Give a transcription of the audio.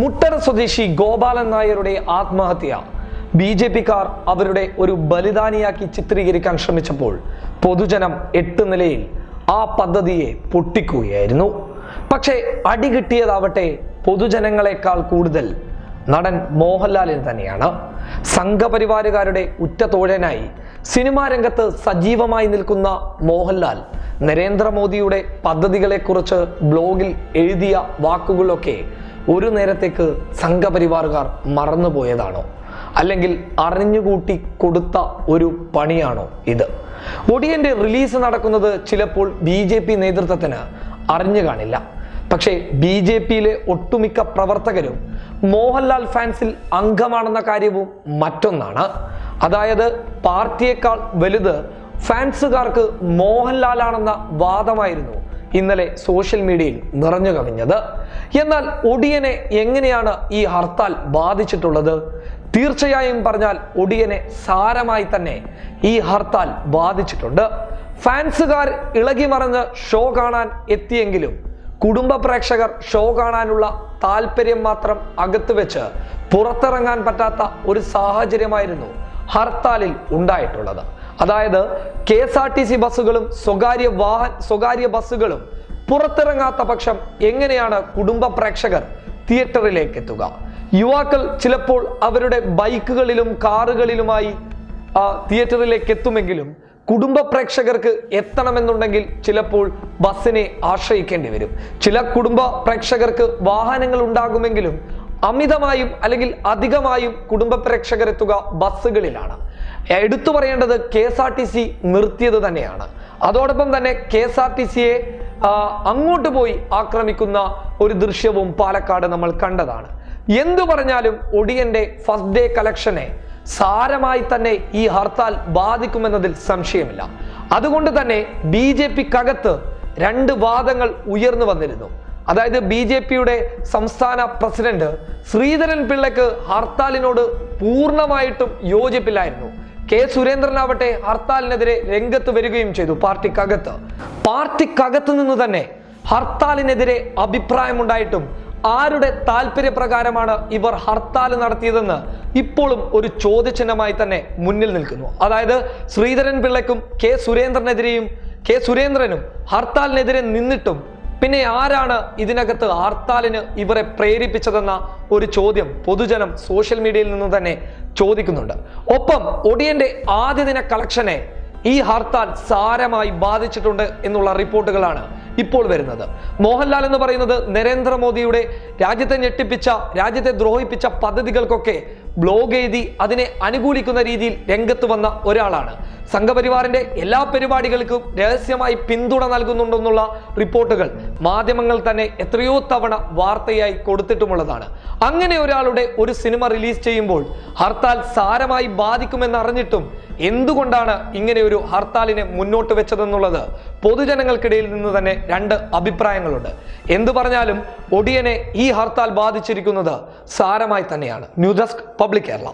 മുട്ടറ സ്വദേശി ഗോപാലൻ നായരുടെ ആത്മഹത്യ. ബി ജെ പിക്കാർ അവരുടെ ഒരു ബലിദാനിയാക്കി ചിത്രീകരിക്കാൻ ശ്രമിച്ചപ്പോൾ പൊതുജനം എട്ട് നിലയിൽ ആ പദ്ധതിയെ പൊട്ടിക്കുകയായിരുന്നു. പക്ഷേ അടി കിട്ടിയതാവട്ടെ പൊതുജനങ്ങളെക്കാൾ കൂടുതൽ നടൻ മോഹൻലാലിന് തന്നെയാണ്. സംഘപരിവാരുകാരുടെ ഉറ്റ തോഴനായി സിനിമാ രംഗത്ത് സജീവമായി നിൽക്കുന്ന മോഹൻലാൽ നരേന്ദ്രമോദിയുടെ പദ്ധതികളെക്കുറിച്ച് ബ്ലോഗിൽ എഴുതിയ വാക്കുകളൊക്കെ ഒരു നേരത്തേക്ക് സംഘപരിവാറുകാർ മറന്നുപോയതാണോ? അല്ലെങ്കിൽ അറിഞ്ഞുകൂട്ടി കൊടുത്ത ഒരു പണിയാണോ ഇത്? ഒടിയന്റെ റിലീസ് നടക്കുന്നത് ചിലപ്പോൾ ബി ജെ പി നേതൃത്വത്തിന് അറിഞ്ഞു കാണില്ല. പക്ഷേ ബി ജെ പിയിലെ ഒട്ടുമിക്ക പ്രവർത്തകരും മോഹൻലാൽ ഫാൻസിൽ അംഗമാണെന്ന കാര്യവും മറ്റൊന്നാണ്. അതായത് പാർട്ടിയേക്കാൾ വലുത് ഫാൻസുകാർക്ക് മോഹൻലാലാണെന്ന വാദമായിരുന്നു ഇന്നലെ സോഷ്യൽ മീഡിയയിൽ നിറഞ്ഞു കവിഞ്ഞത്. എന്നാൽ ഒടിയനെ എങ്ങനെയാണ് ഈ ഹർത്താൽ ബാധിച്ചിട്ടുള്ളത്? തീർച്ചയായും പറഞ്ഞാൽ ഒടിയനെ സാരമായി തന്നെ ഈ ഹർത്താൽ ബാധിച്ചിട്ടുണ്ട്. ഫാൻസുകാർ ഇളകി ഷോ കാണാൻ എത്തിയെങ്കിലും കുടുംബ പ്രേക്ഷകർ ഷോ കാണാനുള്ള താല്പര്യം മാത്രം അകത്ത് വെച്ച് പുറത്തിറങ്ങാൻ പറ്റാത്ത ഒരു സാഹചര്യമായിരുന്നു ഹർത്താലിൽ ഉണ്ടായിട്ടുള്ളത്. അതായത് K S R T C ബസ്സുകളും സ്വകാര്യ വാഹ സ്വകാര്യ ബസ്സുകളും പുറത്തിറങ്ങാത്ത പക്ഷം എങ്ങനെയാണ് കുടുംബ പ്രേക്ഷകർ തിയേറ്ററിലേക്ക് എത്തുക യുവാക്കൾ ചിലപ്പോൾ അവരുടെ ബൈക്കുകളിലും കാറുകളിലുമായി തിയേറ്ററിലേക്ക് എത്തുമെങ്കിലും കുടുംബ പ്രേക്ഷകർക്ക് എത്തണമെന്നുണ്ടെങ്കിൽ ചിലപ്പോൾ ബസ്സിനെ ആശ്രയിക്കേണ്ടി വരും. ചില കുടുംബ പ്രേക്ഷകർക്ക് വാഹനങ്ങൾ ഉണ്ടാകുമെങ്കിലും അമിതമായും അല്ലെങ്കിൽ അധികമായും കുടുംബ പ്രേക്ഷകർ എത്തുക ബസ്സുകളിലാണ് എടുത്തു പറയേണ്ടത് K S R T C നിർത്തിയത് തന്നെയാണ്. അതോടൊപ്പം തന്നെ കെ എസ് ആർ ടി സിയെ അങ്ങോട്ട് പോയി ആക്രമിക്കുന്ന ഒരു ദൃശ്യവും പാലക്കാട് നമ്മൾ കണ്ടതാണ്. എന്തു പറഞ്ഞാലും ഒടിയന്റെ ഫസ്റ്റ് ഡേ കളക്ഷനെ സാരമായി തന്നെ ഈ ഹർത്താൽ ബാധിക്കുമെന്നതിൽ സംശയമില്ല. അതുകൊണ്ട് തന്നെ ബി ജെ പിക്കകത്ത് രണ്ട് വാദങ്ങൾ ഉയർന്നു വന്നിരുന്നു. അതായത് ബി ജെ പിയുടെ സംസ്ഥാന പ്രസിഡന്റ് ശ്രീധരൻ പിള്ളക്ക് ഹർത്താലിനോട് പൂർണമായിട്ടും യോജിപ്പില്ലായിരുന്നു. കെ സുരേന്ദ്രനാവട്ടെ ഹർത്താലിനെതിരെ രംഗത്ത് വരികയും ചെയ്തു പാർട്ടിക്കകത്ത്. പാർട്ടിക്കകത്ത് നിന്ന് തന്നെ ഹർത്താലിനെതിരെ അഭിപ്രായമുണ്ടായിട്ടും ആരുടെ താല്പര്യപ്രകാരമാണ് ഇവർ ഹർത്താൽ നടത്തിയതെന്ന് ഇപ്പോഴും ഒരു ചോദ്യചിഹ്നമായി തന്നെ മുന്നിൽ നിൽക്കുന്നു. അതായത് ശ്രീധരൻ പിള്ളയ്ക്കും കെ സുരേന്ദ്രനെതിരെയും കെ സുരേന്ദ്രനും ഹർത്താലിനെതിരെ നിന്നിട്ടും പിന്നെ ആരാണ് ഇതിനകത്ത് ആർത്താലിന് ഇവരെ പ്രേരിപ്പിച്ചതെന്ന ഒരു ചോദ്യം പൊതുജനം സോഷ്യൽ മീഡിയയിൽ നിന്ന് തന്നെ ചോദിക്കുന്നുണ്ട്. ഒപ്പം ഒടിയന്റെ ആദ്യ ദിന കളക്ഷനെ ഈ ഹർത്താൽ സാരമായി ബാധിച്ചിട്ടുണ്ട് എന്നുള്ള റിപ്പോർട്ടുകളാണ് ഇപ്പോൾ വരുന്നത്. മോഹൻലാൽ എന്ന് പറയുന്നത് നരേന്ദ്രമോദിയുടെ രാജ്യത്തെ ഞെട്ടിപ്പിച്ച രാജ്യത്തെ ദ്രോഹിപ്പിച്ച പദ്ധതികൾക്കൊക്കെ ബ്ലോഗ് എഴുതി അതിനെ അനുകൂലിക്കുന്ന രീതിയിൽ രംഗത്ത് വന്ന ഒരാളാണ്. സംഘപരിവാറിന്റെ എല്ലാ പരിപാടികൾക്കും രഹസ്യമായി പിന്തുണ നൽകുന്നുണ്ടെന്നുള്ള റിപ്പോർട്ടുകൾ മാധ്യമങ്ങൾ തന്നെ എത്രയോ തവണ വാർത്തയായി കൊടുത്തിട്ടുമുള്ളതാണ്. അങ്ങനെ ഒരാളുടെ ഒരു സിനിമ റിലീസ് ചെയ്യുമ്പോൾ ഹർത്താൽ സാരമായി ബാധിക്കുമെന്നറിഞ്ഞിട്ടും എന്തുകൊണ്ടാണ് ഇങ്ങനെ ഒരു ഹർത്താലിനെ മുന്നോട്ട് വെച്ചതെന്നുള്ളത് പൊതുജനങ്ങൾക്കിടയിൽ നിന്ന് തന്നെ രണ്ട് അഭിപ്രായങ്ങളുണ്ട്. എന്തു പറഞ്ഞാലും ഒടിയനെ ഈ ഹർത്താൽ ബാധിച്ചിരിക്കുന്നത് സാരമായി തന്നെയാണ്. New desk public Kerala.